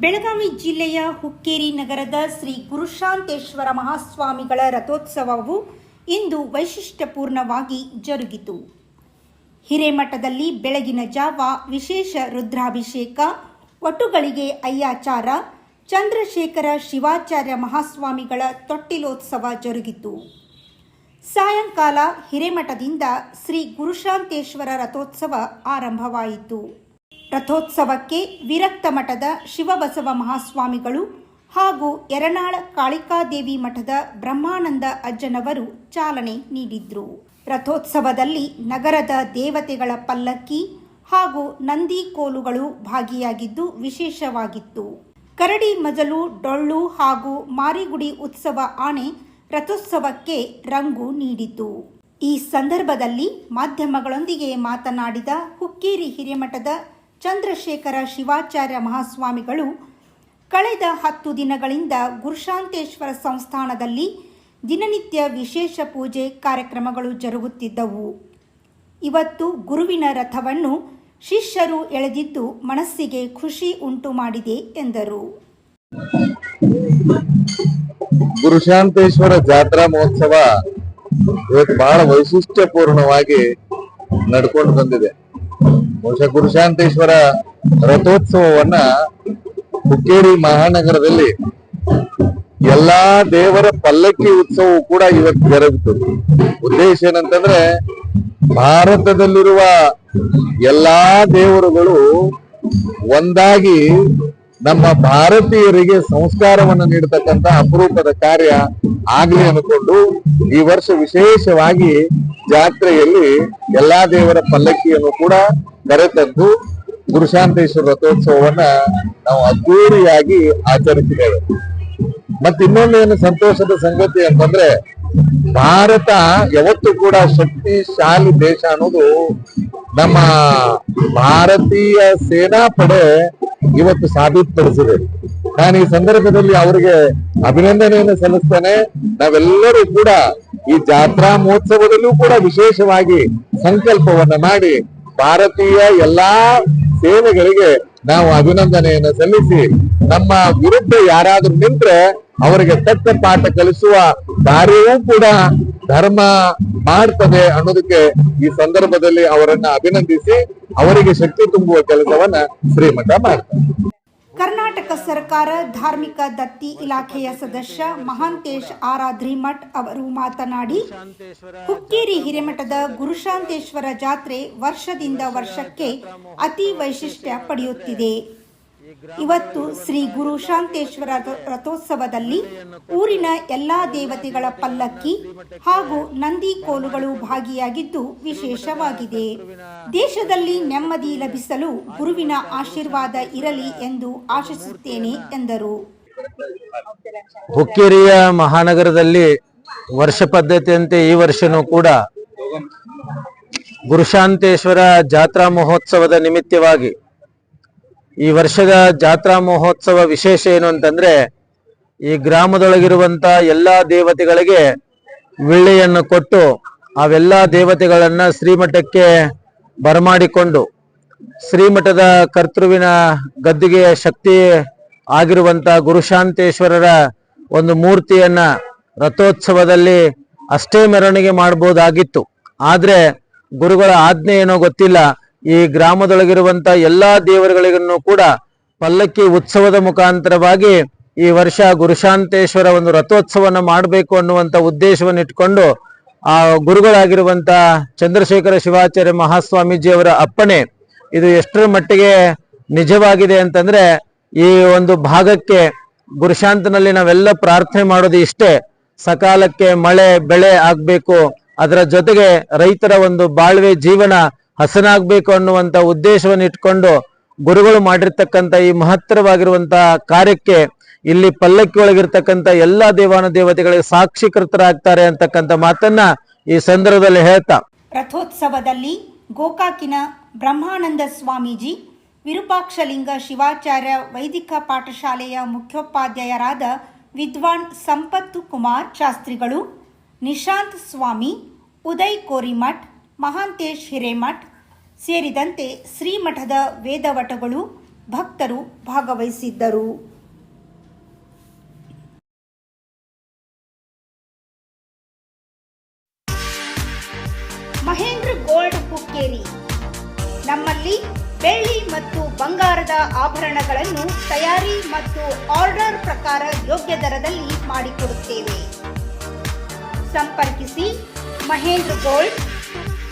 ಬೆಳಗಾವಿ ಜಿಲ್ಲೆಯ ಹುಕ್ಕೇರಿ ನಗರದ ಶ್ರೀ ಗುರುಶಾಂತೇಶ್ವರ ಮಹಾಸ್ವಾಮಿಗಳ ರಥೋತ್ಸವವು ಇಂದು ವೈಶಿಷ್ಟ್ಯಪೂರ್ಣವಾಗಿ ಜರುಗಿತು. ಹಿರೇಮಠದಲ್ಲಿ ಬೆಳಗಿನ ಜಾವ ವಿಶೇಷ ರುದ್ರಾಭಿಷೇಕ, ಒಟುಗಳಿಗೆ ಅಯ್ಯಾಚಾರ, ಚಂದ್ರಶೇಖರ ಶಿವಾಚಾರ್ಯ ಮಹಾಸ್ವಾಮಿಗಳ ತೊಟ್ಟಿಲೋತ್ಸವ ಜರುಗಿತು. ಸಾಯಂಕಾಲ ಹಿರೇಮಠದಿಂದ ಶ್ರೀ ಗುರುಶಾಂತೇಶ್ವರ ರಥೋತ್ಸವ ಆರಂಭವಾಯಿತು. ರಥೋತ್ಸವಕ್ಕೆ ವಿರಕ್ತ ಮಠದ ಶಿವಬಸವ ಮಹಾಸ್ವಾಮಿಗಳು ಹಾಗೂ ಯರನಾಳ ಕಾಳಿಕಾದೇವಿ ಮಠದ ಬ್ರಹ್ಮಾನಂದ ಅಜ್ಜನವರು ಚಾಲನೆ ನೀಡಿದ್ರು. ರಥೋತ್ಸವದಲ್ಲಿ ನಗರದ ದೇವತೆಗಳ ಪಲ್ಲಕ್ಕಿ ಹಾಗೂ ನಂದಿ ಕೋಲುಗಳು ಭಾಗಿಯಾಗಿದ್ದು ವಿಶೇಷವಾಗಿತ್ತು. ಕರಡಿ ಮಜಲು, ಡೊಳ್ಳು ಹಾಗೂ ಮಾರಿಗುಡಿ ಉತ್ಸವ ಆಣೆ ರಥೋತ್ಸವಕ್ಕೆ ರಂಗು ನೀಡಿತು ಈ ಸಂದರ್ಭದಲ್ಲಿ ಮಾಧ್ಯಮಗಳೊಂದಿಗೆ ಮಾತನಾಡಿದ ಹುಕ್ಕೇರಿ ಹಿರೇಮಠದ ಚಂದ್ರಶೇಖರ ಶಿವಾಚಾರ್ಯ ಮಹಾಸ್ವಾಮಿಗಳು ಕಳೆದ ಹತ್ತು ದಿನಗಳಿಂದ ಗುರುಶಾಂತೇಶ್ವರ ಸಂಸ್ಥಾನದಲ್ಲಿ ದಿನನಿತ್ಯ ವಿಶೇಷ ಪೂಜೆ ಕಾರ್ಯಕ್ರಮಗಳು ಜರುಗುತ್ತಿದ್ದವು. ಇವತ್ತು ಗುರುವಿನ ರಥವನ್ನು ಶಿಷ್ಯರು ಎಳೆದಿದ್ದು ಮನಸ್ಸಿಗೆ ಖುಷಿ ಉಂಟು ಮಾಡಿದೆ ಎಂದರು. ಗುರುಶಾಂತೇಶ್ವರ ಜಾತ್ರಾ ಮಹೋತ್ಸವ ಇವತ್ತು ಬಹಳ ವೈಶಿಷ್ಟ್ಯಪೂರ್ಣವಾಗಿ ನಡ್ಕೊಂಡು ಬಂದಿದೆ. ಬಹುಶಃ ಗುರುಶಾಂತೇಶ್ವರ ರಥೋತ್ಸವವನ್ನ ಹುಕ್ಕೇರಿ ಮಹಾನಗರದಲ್ಲಿ ಎಲ್ಲಾ ದೇವರ ಪಲ್ಲಕ್ಕಿ ಉತ್ಸವವು ಕೂಡ ಇವತ್ತು ಜರುಗುತ್ತದೆ ಉದ್ದೇಶ ಏನಂತಂದ್ರೆ ಭಾರತದಲ್ಲಿರುವ ಎಲ್ಲಾ ದೇವರುಗಳು ಒಂದಾಗಿ ನಮ್ಮ ಭಾರತೀಯರಿಗೆ ಸಂಸ್ಕಾರವನ್ನು ನೀಡತಕ್ಕಂತ ಅಪರೂಪದ ಕಾರ್ಯ ಆಗ್ಲಿ ಅನ್ಕೊಂಡು ಈ ವರ್ಷ ವಿಶೇಷವಾಗಿ ಜಾತ್ರೆಯಲ್ಲಿ ಎಲ್ಲಾ ದೇವರ ಪಲ್ಲಕ್ಕಿಯನ್ನು ಕೂಡ ಕರೆತಂದು ಗುರುಶಾಂತೇಶ್ವರ ರಥೋತ್ಸವವನ್ನ ನಾವು ಅದ್ದೂರಿಯಾಗಿ ಆಚರಿಸಿದ್ದೇವೆ. ಮತ್ತೆ ಇನ್ನೊಂದೇನು ಸಂತೋಷದ ಸಂಗತಿ ಅಂತಂದ್ರೆ, ಭಾರತ ಯಾವತ್ತೂ ಕೂಡ ಶಕ್ತಿಶಾಲಿ ದೇಶ ಅನ್ನೋದು ನಮ್ಮ ಭಾರತೀಯ ಸೇನಾ ಪಡೆ ಇವತ್ತು ಸಾಬೀತುಪಡಿಸಿದೆ. ನಾನು ಈ ಸಂದರ್ಭದಲ್ಲಿ ಅವರಿಗೆ ಅಭಿನಂದನೆಯನ್ನು ಸಲ್ಲಿಸ್ತೇನೆ. ನಾವೆಲ್ಲರೂ ಕೂಡ ಈ ಜಾತ್ರಾ ಮಹೋತ್ಸವದಲ್ಲೂ ಕೂಡ ವಿಶೇಷವಾಗಿ ಸಂಕಲ್ಪವನ್ನ ಮಾಡಿ ಭಾರತೀಯ ಎಲ್ಲಾ ಸೇನೆಗಳಿಗೆ ನಾವು ಅಭಿನಂದನೆಯನ್ನು ಸಲ್ಲಿಸಿ ನಮ್ಮ ವಿರುದ್ಧ ಯಾರಾದ್ರೂ ನಿಂತ್ರೆ ಅವರಿಗೆ ತಕ್ಕ ಪಾಠ ಕಲಿಸುವ ಕಾರ್ಯವೂ ಕೂಡ ಧರ್ಮ ಮಾಡ್ತದೆ ಅನ್ನೋದಕ್ಕೆ ಈ ಸಂದರ್ಭದಲ್ಲಿ ಅವರನ್ನ ಅಭಿನಂದಿಸಿ ಅವರಿಗೆ ಶಕ್ತಿ ತುಂಬುವ ಕೆಲಸವನ್ನ ಶ್ರೀಮಠ ಮಾಡ್ತಾರೆ. ಕರ್ನಾಟಕ ಸರ್ಕಾರ ಧಾರ್ಮಿಕ ದತ್ತಿ ಇಲಾಖೆಯ ಸದಸ್ಯ ಮಹಾಂತೇಶ್ ಆರಾಧ್ರಿಮಠ್ ಅವರು ಮಾತನಾಡಿ, ಹುಕ್ಕೇರಿ ಹಿರೇಮಠದ ಗುರುಶಾಂತೇಶ್ವರ ಜಾತ್ರೆ ವರ್ಷದಿಂದ ವರ್ಷಕ್ಕೆ ಅತಿ ವೈಶಿಷ್ಟ್ಯ ಪಡೆಯುತ್ತಿದೆ. ಇವತ್ತು ಶ್ರೀ ಗುರು ಶಾಂತೇಶ್ವರ ರಥೋತ್ಸವದಲ್ಲಿ ಊರಿನ ಎಲ್ಲಾ ದೇವತೆಗಳ ಪಲ್ಲಕ್ಕಿ ಹಾಗೂ ನಂದಿ ಕೋಲುಗಳು ಭಾಗಿಯಾಗಿದ್ದು ವಿಶೇಷವಾಗಿದೆ. ದೇಶದಲ್ಲಿ ನೆಮ್ಮದಿ ಲಭಿಸಲು ಗುರುವಿನ ಆಶೀರ್ವಾದ ಇರಲಿ ಎಂದು ಆಶಿಸುತ್ತೇನೆ ಎಂದರು. ಹುಕ್ಕೇರಿಯ ಮಹಾನಗರದಲ್ಲಿ ವರ್ಷ ಪದ್ಧತಿಯಂತೆ ಈ ವರ್ಷನೂ ಕೂಡ ಗುರುಶಾಂತೇಶ್ವರ ಜಾತ್ರಾ ಮಹೋತ್ಸವದ ನಿಮಿತ್ತವಾಗಿ ಈ ವರ್ಷದ ಜಾತ್ರಾ ಮಹೋತ್ಸವ ವಿಶೇಷ ಏನು ಅಂತಂದ್ರೆ, ಈ ಗ್ರಾಮದೊಳಗಿರುವಂತ ಎಲ್ಲಾ ದೇವತೆಗಳಿಗೆ ವಿಳ್ಳೆಯನ್ನು ಕೊಟ್ಟು ಅವೆಲ್ಲ ದೇವತೆಗಳನ್ನ ಶ್ರೀಮಠಕ್ಕೆ ಬರಮಾಡಿಕೊಂಡು, ಶ್ರೀಮಠದ ಕರ್ತೃವಿನ ಗದ್ದುಗೆಯ ಶಕ್ತಿ ಆಗಿರುವಂತ ಗುರುಶಾಂತೇಶ್ವರರ ಒಂದು ಮೂರ್ತಿಯನ್ನ ರಥೋತ್ಸವದಲ್ಲಿ ಅಷ್ಟೇ ಮೆರವಣಿಗೆ ಮಾಡಬಹುದಾಗಿತ್ತು ಆದ್ರೆ ಗುರುಗಳ ಆಜ್ಞೆ ಏನೋ ಗೊತ್ತಿಲ್ಲ. ಈ ಗ್ರಾಮದೊಳಗಿರುವಂತ ಎಲ್ಲಾ ದೇವರುಗಳಿಗೂ ಕೂಡ ಪಲ್ಲಕ್ಕಿ ಉತ್ಸವದ ಮುಖಾಂತರವಾಗಿ ಈ ವರ್ಷ ಗುರುಶಾಂತೇಶ್ವರ ಒಂದು ರಥೋತ್ಸವನ ಮಾಡಬೇಕು ಅನ್ನುವಂತ ಉದ್ದೇಶವನ್ನು ಇಟ್ಕೊಂಡು ಆ ಗುರುಗಳಾಗಿರುವಂತ ಚಂದ್ರಶೇಖರ ಶಿವಾಚಾರ್ಯ ಮಹಾಸ್ವಾಮೀಜಿಯವರ ಅಪ್ಪಣೆ ಇದು ಎಷ್ಟರ ಮಟ್ಟಿಗೆ ನಿಜವಾಗಿದೆ ಅಂತಂದ್ರೆ ಈ ಒಂದು ಭಾಗಕ್ಕೆ ಗುರುಶಾಂತನಲ್ಲಿ ನಾವೆಲ್ಲ ಪ್ರಾರ್ಥನೆ ಮಾಡೋದು ಇಷ್ಟೇ. ಸಕಾಲಕ್ಕೆ ಮಳೆ, ಬೆಳೆ ಆಗ್ಬೇಕು. ಅದರ ಜೊತೆಗೆ ರೈತರ ಒಂದು ಬಾಳ್ವೆ ಜೀವನ ಹಸನಾಗ್ಬೇಕು ಅನ್ನುವಂತ ಉದ್ದೇಶವನ್ನು ಇಟ್ಕೊಂಡು ಗುರುಗಳು ಮಾಡಿರ್ತಕ್ಕಂಥ ಈ ಮಹತ್ತರವಾಗಿರುವಂತ ಕಾರ್ಯಕ್ಕೆ ಇಲ್ಲಿ ಪಲ್ಲಕ್ಕಿ ಒಳಗಿರ್ತಕ್ಕಂಥ ಎಲ್ಲಾ ದೇವಾನು ದೇವತೆಗಳಿಗೆ ಸಾಕ್ಷೀಕೃತರಾಗ್ತಾರೆ ಅಂತಕ್ಕಂಥ ಮಾತನ್ನ ಈ ಸಂದರ್ಭದಲ್ಲಿ ಹೇಳ್ತಾ. ರಥೋತ್ಸವದಲ್ಲಿ ಗೋಕಾಕಿನ ಬ್ರಹ್ಮಾನಂದ ಸ್ವಾಮೀಜಿ ವಿರೂಪಾಕ್ಷಲಿಂಗ ಶಿವಾಚಾರ್ಯ ವೈದಿಕ ಪಾಠಶಾಲೆಯ ಮುಖ್ಯೋಪಾಧ್ಯಾಯರಾದ ವಿದ್ವಾನ್ ಸಂಪತ್ತು ಕುಮಾರ್ ಶಾಸ್ತ್ರಿಗಳು, ನಿಶಾಂತ್ ಸ್ವಾಮಿ, ಉದಯ್ ಕೋರಿಮಠ್ ಮಹಾಂತೇಶ್ ಹಿರೇಮಠ್ ಸೇರಿದಂತೆ ಶ್ರೀಮಠದ ವೇದವಟಗಳು ಭಕ್ತರು ಭಾಗವಹಿಸಿದ್ದರು. ಮಹೇಂದ್ರ ಗೋಲ್ಡ್ ಕುಕ್ಕೇರಿ. ನಮ್ಮಲ್ಲಿ ಬೆಳ್ಳಿ ಮತ್ತು ಬಂಗಾರದ ಆಭರಣಗಳನ್ನು ತಯಾರಿ ಮತ್ತು ಆರ್ಡರ್ ಪ್ರಕಾರ ಯೋಗ್ಯ ದರದಲ್ಲಿ ಮಾಡಿಕೊಡುತ್ತೇವೆ. ಸಂಪರ್ಕಿಸಿ ಮಹೇಂದ್ರ ಗೋಲ್ಡ್